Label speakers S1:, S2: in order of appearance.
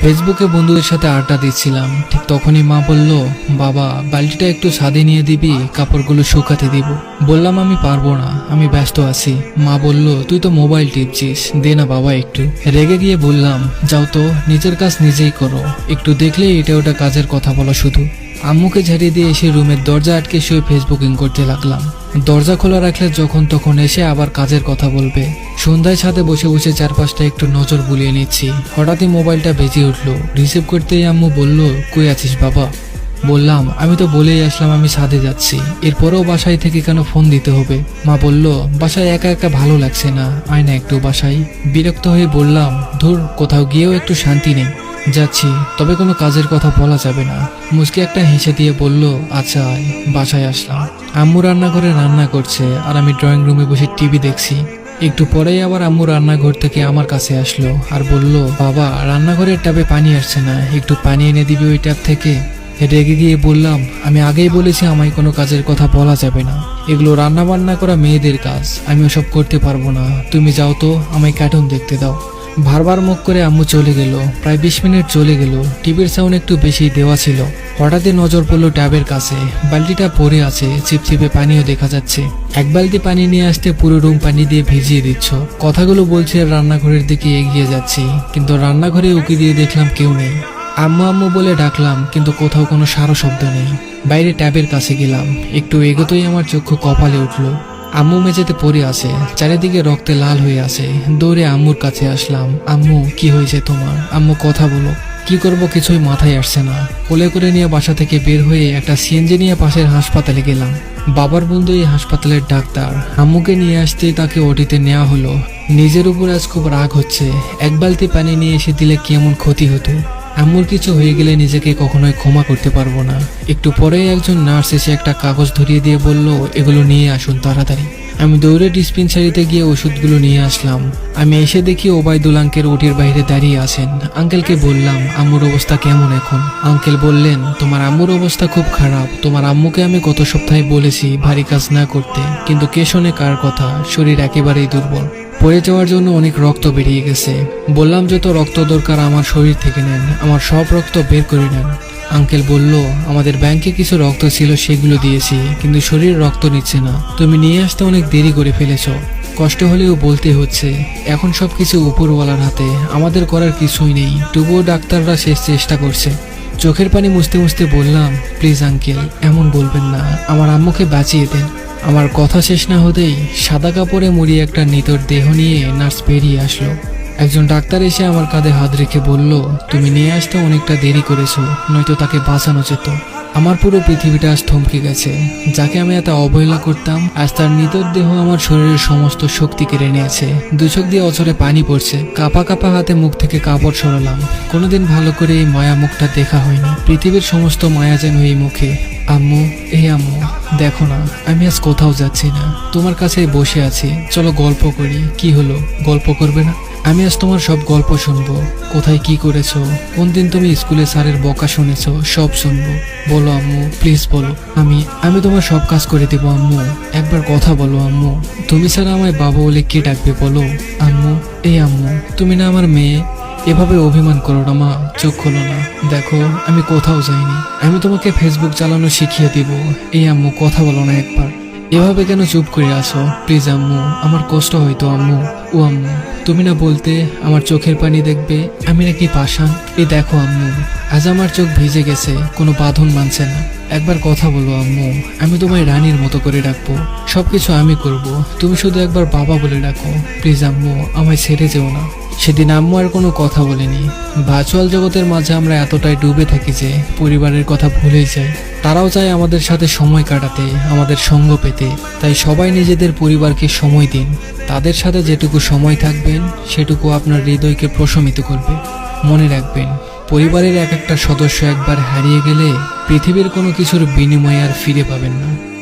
S1: ফেসবুকে বন্ধুদের সাথে আড্ডা দিচ্ছিলাম। ঠিক তখনই মা বলল, বাবা, বালতিটা একটু ছাদে নিয়ে দিবি, কাপড়গুলো শুকাতে দিব। বললাম, আমি পারব না, আমি ব্যস্ত আছি। মা বলল, তুই তো মোবাইল টিপছিস, দে না বাবা একটু। রেগে গিয়ে বললাম, যাও তো, নিজের কাজ নিজেই করো, একটু দেখলেই এটা ওটা কাজের কথা বলা শুধু। আম্মুকে ঝাড়িয়ে দিয়ে এসে রুমের দরজা আটকে শুয়ে ফেসবুকিং করতে লাগলাম। দরজা খোলা রাখলে যখন তখন এসে আবার কাজের কথা বলবে। সন্ধ্যায় ছাদে বসে বসে চারপাশটা একটু নজর বুলিয়ে নিচ্ছি। হঠাৎই মোবাইলটা বেজে উঠল। রিসিভ করতেই আম্মু বলল, কই আছিস বাবা? বললাম, আমি তো বলেই আসলাম আমি ছাদে যাচ্ছি। এরপরেও বাসায় থেকে কেন ফোন দিতে হবে? মা বলল, বাসায় একা একা ভালো লাগছে না। আয় না একটু বাসায়। বিরক্ত হয়ে বললাম, ধুর, কোথাও গিয়েও একটু শান্তি নেই। যাচ্ছি, তবে কোনো কাজের কথা বলা যাবে না। মুসকে একটা হেসে দিয়ে বলল আচ্ছা আয়, বাসায় আসলাম। আম্মু রান্নাঘরে রান্না করছে, আর আমি ড্রয়িং রুমে বসে টিভি দেখছি। একটু পরেই আবার আম্মু রান্নাঘর থেকে আমার কাছে আসলো আর বলল, বাবা, রান্নাঘরের ট্যাবে পানি আসছে না, একটু পানি এনে দিবি ওই ট্যাব থেকে? রেগে গিয়ে বললাম, আমি আগেই বলেছি আমায় কোনো কাজের কথা বলা যাবে না। এগুলো রান্না বান্না করা মেয়েদের কাজ, আমি ওসব করতে পারব না। তুমি যাও তো, আমায় কার্টুন দেখতে দাও। বারবার মুখ করে আম্মু চলে গেল। প্রায় বিশ মিনিট চলে গেল। টিভির সাউন্ড একটু বেশি দেওয়া ছিল। হঠাৎই নজর পড়ল ট্যাবের কাছে। বালতিটা পড়ে আছে। চিপচিপে পানিও দেখা যাচ্ছে। এক বালতি পানি নিয়ে আসতে পুরো রুম পানি দিয়ে ভিজিয়ে দিচ্ছ। কথাগুলো বলছে রান্নাঘরের দিকে এগিয়ে যাচ্ছি। কিন্তু রান্নাঘরে উকি দিয়ে দেখলাম কেউ নেই। আম্মু আম্মু বলে ডাকলাম, কিন্তু কোথাও কোনো সারো শব্দ নেই। বাইরে ট্যাবের কাছে গেলাম। একটু এগোতেই আমার চক্ষু কপালে উঠল। আম্মু মেঝেতে পড়ে আছে, চারিদিকে রক্তে লাল হয়ে আছে। দৌড়ে আম্মুর কাছে আসলাম, আম্মু, কি হয়েছে তোমার? আম্মু, কথা বলো। কি করব কিছুই মাথায় আসছে না। কোলে করে নিয়ে বাসা থেকে বের হয়ে একটা সিএনজি নিয়ে পাশের হাসপাতালে গেলাম। বাবার বন্ধু এই হাসপাতালের ডাক্তার। আম্মুকে নিয়ে আসতেই তাকে ওটিতে নেওয়া হলো। নিজের উপর আজ খুব রাগ হচ্ছে। এক বালতি পানি নিয়ে এসে দিলে কেমন ক্ষতি হতো? আম্মুর কিছু হয়ে গেলে নিজেকে কখনোই ক্ষমা করতে পারব না। একটু পরেই একজন নার্স এসে একটা কাগজ ধরিয়ে দিয়ে বলল, এগুলো নিয়ে আসুন তাড়াতাড়ি। আমি দৌড়ে ডিসপেন্সারিতে গিয়ে ওষুধগুলো নিয়ে আসলাম। আমি এসে দেখি ওবায়দুল আঙ্কেল ওটির বাইরে দাঁড়িয়ে আছেন। আঙ্কেলকে বললাম, আম্মুর অবস্থা কেমন এখন? আঙ্কেল বললেন, তোমার আম্মুর অবস্থা খুব খারাপ। তোমার আম্মুকে আমি গত সপ্তাহে বলেছি ভারী কাজ না করতে। কিন্তু কে শোনে কার কথা? শরীর একেবারেই দুর্বল। পড়ে যাওয়ার জন্য অনেক রক্ত বেরিয়ে গেছে। বললাম যত রক্ত দরকার আমার শরীর থেকে নেন, আমার সব রক্ত বের করে নেন। আঙ্কেল বলল, আমাদের ব্যাংকে কিছু রক্ত ছিল, সেগুলো দিয়েছি, কিন্তু শরীর রক্ত নিচ্ছে না। তুমি নিয়ে আসতে অনেক দেরি করে ফেলেছ। কষ্ট হলেও বলতে হচ্ছে, এখন সব কিছু উপরওয়ালার হাতে। আমাদের করার কিছুই নেই। তবুও ডাক্তাররা শেষ চেষ্টা করছে। চোখের পানি মুছতে মুছতে বললাম, প্লিজ আঙ্কেল, এমন বলবেন না। আমার আম্মুকে বাঁচিয়ে দেন। আমার কথা শেষ না হতেই সাদা কাপড়ে মুড়ি একটা নিতর দেহ নিয়ে নার্স বেরিয়ে আসলো। একজন ডাক্তার এসে আমার কাঁধে হাত রেখে বলল, তুমি নিয়ে আসতে অনেকটা দেরি করেছ, নয়তো তাকে বাঁচানো যেত। আমার পুরো পৃথিবীটা আজ থমকে গেছে। যাকে আমি এত অবহেলা করতাম, আজ তার নিতর দেহ আমার শরীরের সমস্ত শক্তি কেড়ে নিয়েছে। দুচোখ দিয়ে অচরে পানি পড়ছে। কাপা কাপা হাতে মুখ থেকে কাপড় সরালাম। কোনোদিন ভালো করে এই মায়া মুখটা দেখা হয়নি। পৃথিবীর সমস্ত মায়া যেন এই মুখে। আম্মু, এই আম্মু। দেখো না, আমি আজ কোথাও যাচ্ছি না। তোমার কাছে বসে আছি। চলো গল্প করি। কি হলো? গল্প করবে না? আমি আজ তোমার সব গল্প শুনব। কোথায় কি করেছ? কোন দিন তুমি স্কুলে স্যারের বকা শুনেছো, সব শুনব। বলো আম্মু প্লিজ বলো। আমি আমি তোমার সব কাজ করে দেবো আম্মু। একবার কথা বলো আম্মু। তুমি ছাড়া আমায় বাবা বলে কে ডাকবে বলো? আম্মু, এই আম্মু, তুমি না আমার মেয়ে? এভাবে অভিমান করো না, মা। চোখ খোলো না। দেখো, আমি কোথাও যাইনি। আমি তোমাকে ফেসবুক চালানো শিখিয়ে দিব। এই আম্মু, কথা বলো না একবার। এভাবে কেন চুপ করে আসো প্লিজ আম্মু, আমার কষ্ট হয়তো আম্মু। ও আম্মু, তুমি না বলতে আমার চোখের পানি দেখবে? আমি নাকি পাষাণ? এই দেখো আম্মু, আজ আমার চোখ ভিজে গেছে, কোনো বাঁধন মানছে না। একবার কথা বলো আম্মু, আমি তোমায় রানীর মতো করে ডাকবো। সবকিছু আমি করব। তুমি শুধু একবার বাবা বলে ডাকো। প্লিজ আম্মু, আমায় ছেড়ে যেও না। সেদিন আম্মু আর কোনো কথা বলেনি। ভার্চুয়াল জগতের মাঝে আমরা এতটাই ডুবে থাকি যে পরিবারের কথা ভুলেই যাই। তারাও চায় আমাদের সাথে সময় কাটাতে, আমাদের সঙ্গ পেতে। তাই সবাই নিজেদের পরিবারকে সময় দিন। তাদের সাথে যেটুকু সময় থাকবেন, সেটুকু আপনার হৃদয়কে প্রশমিত করবে। মনে রাখবেন, পরিবারের এক একটা সদস্য একবার হারিয়ে গেলে পৃথিবীর কোনো কিছুর বিনিময়ে আর ফিরে পাবেন না।